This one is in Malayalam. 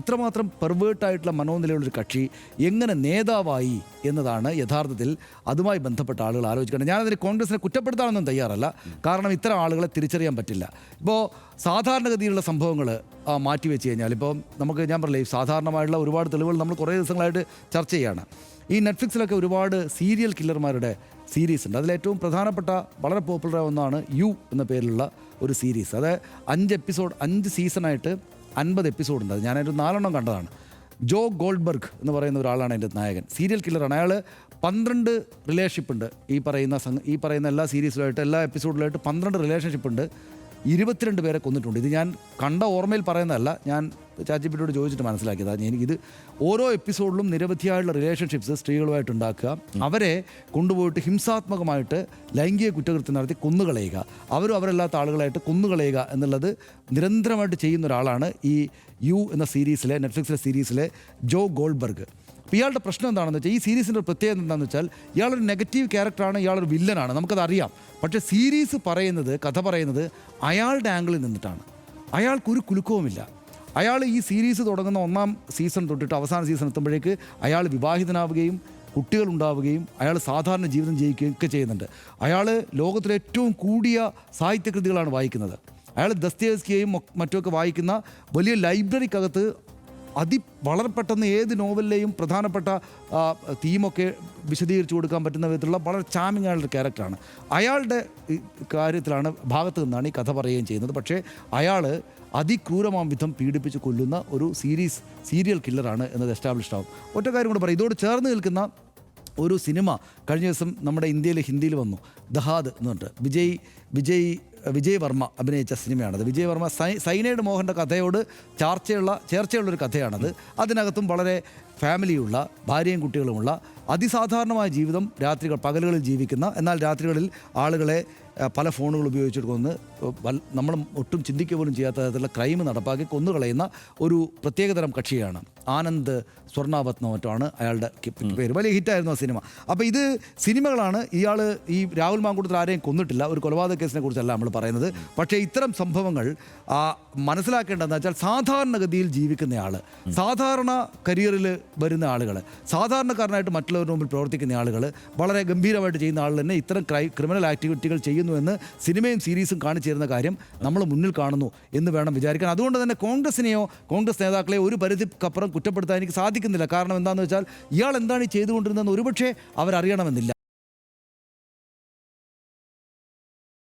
ഇത്രമാത്രം പെർവേർട്ടായിട്ടുള്ള മനോനിലയുള്ളൊരു കക്ഷി എങ്ങനെ നേതാവായി എന്നതാണ് യഥാർത്ഥത്തിൽ അതുമായി ബന്ധപ്പെട്ട ആളുകൾ ആലോചിക്കേണ്ടത്. ഞാനതിന് കോൺഗ്രസിനെ കുറ്റപ്പെടുത്താനൊന്നും തയ്യാറല്ല. കാരണം ഇത്തരം ആളുകളെ തിരിച്ചറിയാൻ പറ്റില്ല. ഇപ്പോൾ സാധാരണഗതിയിലുള്ള സംഭവങ്ങൾ മാറ്റിവെച്ച് കഴിഞ്ഞാൽ ഇപ്പോൾ നമുക്ക് ഞാൻ പറയില്ലേ സാധാരണമായിട്ടുള്ള ഒരുപാട് തെളിവുകൾ നമ്മൾ കുറേ ദിവസങ്ങളായിട്ട് ചർച്ച ചെയ്യുകയാണ് ഈ നെറ്റ്ഫ്ലിക്സിലൊക്കെ ഒരുപാട് സീരിയൽ കില്ലർമാരുടെ സീരീസ് ഉണ്ട്. അതിലേറ്റവും പ്രധാനപ്പെട്ട വളരെ പോപ്പുലറായ ഒന്നാണ് യു എന്ന പേരിലുള്ള ഒരു സീരീസ്. അത് അഞ്ച് എപ്പിസോഡ് അഞ്ച് സീസണായിട്ട് അൻപത് എപ്പിസോഡ് ഉണ്ട്. അത് ഞാനൊരു നാലെണ്ണം കണ്ടതാണ്. ജോ ഗോൾഡ്ബർഗ് എന്ന് പറയുന്ന ഒരാളാണ് എന്റെ നായകൻ. സീരിയൽ കില്ലറാണ് അയാൾ പന്ത്രണ്ട് റിലേഷൻഷിപ്പ് ഉണ്ട്. ഈ പറയുന്ന ഈ പറയുന്ന എല്ലാ സീരീസിലായിട്ട് എല്ലാ എപ്പിസോഡിലായിട്ട് പന്ത്രണ്ട് റിലേഷൻഷിപ്പ് ഉണ്ട്. ഇരുപത്തിരണ്ട് പേരെ കൊന്നിട്ടുണ്ട്. ഇത് ഞാൻ കണ്ട ഓർമ്മയിൽ പറയുന്നതല്ല. ഞാൻ ചാച്ചിപ്പിട്ടിയോട് ചോദിച്ചിട്ട് മനസ്സിലാക്കിയതാണ് എനിക്ക് ഇത് ഓരോ എപ്പിസോഡിലും നിരവധിയായുള്ള റിലേഷൻഷിപ്സ് സ്ത്രീകളുമായിട്ട് ഉണ്ടാക്കുക. അവരെ കൊണ്ടുപോയിട്ട് ഹിംസാത്മകമായിട്ട് ലൈംഗിക കുറ്റകൃത്യം നടത്തി കൊന്നുകളയുക. അവരും അവരല്ലാത്ത ആളുകളായിട്ട് കൊന്നുകളയുക എന്നുള്ളത് നിരന്തരമായിട്ട് ചെയ്യുന്ന ഒരാളാണ് ഈ യു എന്ന സീരീസിലെ നെറ്റ്ഫ്ലിക്സിലെ സീരീസിലെ ജോ ഗോൾബർഗ്. അപ്പോൾ ഇയാളുടെ പ്രശ്നം എന്താണെന്ന് വെച്ചാൽ ഈ സീരീസിന്റെ പ്രത്യേകത എന്താണെന്ന് വെച്ചാൽ ഇയാളൊരു നെഗറ്റീവ് ക്യാരക്ടറാണ് ഇയാളൊരു വില്ലനാണ്. നമുക്കത് അറിയാം. പക്ഷേ സീരീസ് പറയുന്നത് കഥ പറയുന്നത് അയാളുടെ ആംഗിളിൽ നിന്നിട്ടാണ്. അയാൾക്കൊരു കുലുക്കവുമില്ല. അയാൾ ഈ സീരീസ് തുടങ്ങുന്ന ഒന്നാം സീസൺ തൊട്ടിട്ട് അവസാന സീസൺ എത്തുമ്പോഴേക്ക് അയാൾ വിവാഹിതനാവുകയും കുട്ടികൾ ഉണ്ടാവുകയും അയാൾ സാധാരണ ജീവിതം ജയിക്കുകയും ഒക്കെ ചെയ്യുന്നുണ്ട്. അയാൾ ലോകത്തിലെ ഏറ്റവും കൂടിയ സാഹിത്യകൃതികളാണ് വായിക്കുന്നത്. അയാൾ ദസ്തേവ്സ്കിയെയും മറ്റുമൊക്കെ വായിക്കുന്ന വലിയ ലൈബ്രറിക്കകത്ത് അതി വളരെ പെട്ടെന്ന് ഏത് നോവലിലെയും പ്രധാനപ്പെട്ട തീമൊക്കെ വിശദീകരിച്ചു കൊടുക്കാൻ പറ്റുന്ന വിധത്തിലുള്ള വളരെ ചാമിങ് ആയിട്ടുള്ള ക്യാരക്ടറാണ് അയാളുടെ കാര്യത്തിലാണ് ഭാഗത്ത് നിന്നാണ് ഈ കഥ പറയുകയും ചെയ്യുന്നത്. പക്ഷേ അയാൾ അതിക്രൂരമാം വിധം പീഡിപ്പിച്ച് കൊല്ലുന്ന ഒരു സീരീസ് സീരിയൽ കില്ലറാണ് എന്നത് എസ്റ്റാബ്ലിഷ് ആവും. ഒറ്റ കാര്യം കൂടെ പറയും. ഇതോട് ചേർന്ന് നിൽക്കുന്ന ഒരു സിനിമ കഴിഞ്ഞ ദിവസം നമ്മുടെ ഇന്ത്യയിൽ ഹിന്ദിയിൽ വന്നു. ദഹാദ് എന്ന് പറഞ്ഞിട്ട്. വിജയ് വിജയ് വിജയ് വർമ്മ അഭിനയിച്ച സിനിമയാണത്. വിജയ് വർമ്മ സൈ സൈനൈഡ് മോഹന്റെ കഥയോട് ചർച്ചയുള്ള ചേർച്ചയുള്ളൊരു കഥയാണത്. അതിനകത്തും വളരെ ഫാമിലിയുള്ള ഭാര്യയും കുട്ടികളുമുള്ള അതിസാധാരണമായ ജീവിതം രാത്രികൾ പകലുകളിൽ ജീവിക്കുന്ന എന്നാൽ രാത്രികളിൽ ആളുകളെ പല ഫോണുകൾ ഉപയോഗിച്ചിട്ട് കൊന്ന് നമ്മൾ ഒട്ടും ചിന്തിക്കുക പോലും ചെയ്യാത്ത തരത്തിലുള്ള ക്രൈം നടപ്പാക്കി കൊന്നുകളയുന്ന ഒരു പ്രത്യേകതരം കക്ഷിയാണ്. ആനന്ദ് സ്വർണാവത്നോ മറ്റുമാണ് അയാളുടെ പേര്. വലിയ ഹിറ്റായിരുന്നു ആ സിനിമ. അപ്പോൾ ഇത് സിനിമകളാണ് ഇയാൾ ഈ രാഹുൽ മാങ്കൂട്ടത്തിൽ ആരെയും കൊന്നിട്ടില്ല. ഒരു കൊലപാതക കേസിനെ കുറിച്ചല്ല നമ്മൾ പറയുന്നത്. പക്ഷേ ഇത്തരം സംഭവങ്ങൾ മനസ്സിലാക്കേണ്ടതെന്ന് വെച്ചാൽ സാധാരണഗതിയിൽ ജീവിക്കുന്നയാൾ സാധാരണ കരിയറിൽ വരുന്ന ആളുകൾ സാധാരണക്കാരനായിട്ട് മറ്റുള്ളവരുടെ മുമ്പിൽ പ്രവർത്തിക്കുന്ന ആളുകൾ വളരെ ഗംഭീരമായിട്ട് ചെയ്യുന്ന ആൾ തന്നെ ഇത്തരം ക്രൈ ക്രിമിനൽ ആക്ടിവിറ്റികൾ ചെയ്യുന്നുവെന്ന് സിനിമയും സീരീസും കാണിച്ചു തരുന്ന കാര്യം നമ്മൾ മുന്നിൽ കാണുന്നു എന്ന് വേണം വിചാരിക്കാൻ. അതുകൊണ്ട് തന്നെ കോൺഗ്രസിനെയോ കോൺഗ്രസ് നേതാക്കളെയോ ഒരു പരിധിക്കപ്പുറം കുറ്റപ്പെടുത്താൻ എനിക്ക് സാധിക്കുന്നില്ല. കാരണം എന്താണെന്ന് വെച്ചാൽ ഇയാൾ എന്താണ് ചെയ്തുകൊണ്ടിരുന്നതെന്ന് ഒരുപക്ഷെ അവരറിയണമെന്നില്ല.